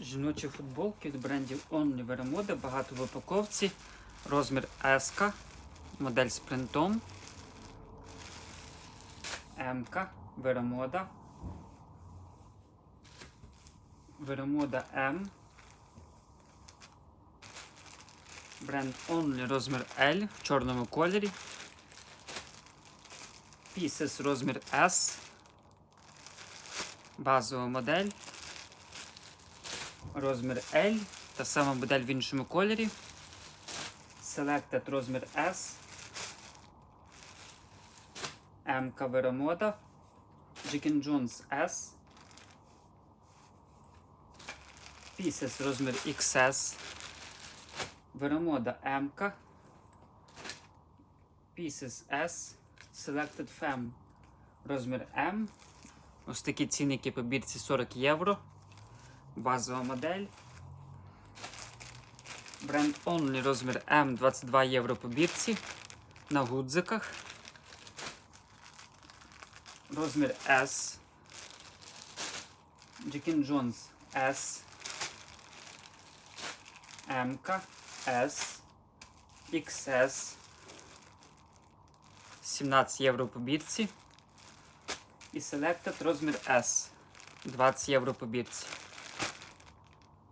Жіночі футболки від брендів Only Veremoda, багато в упаковці. Розмір S, модель з принтом. М, Veremoda. Veremoda M. Бренд Only розмір L в чорному кольорі. Pieces розмір S. Базова модель. Розмір L. Та сама модель в іншому кольорі. Selected розмір S. M Veremoda. Jikin Jones S. Pieces розмір XS. Veremoda M. Pieces S. Selected Fem. Розмір M. Ось такі цінники по бірці 40 євро. Базова модель. Бренд Only розмір М 22 євро по бірці. На гудзиках. Розмір S. Джекін Джонс S. М. S. XS. 17 євро по бірці. І Selected розмір S. 20 євро по бірці.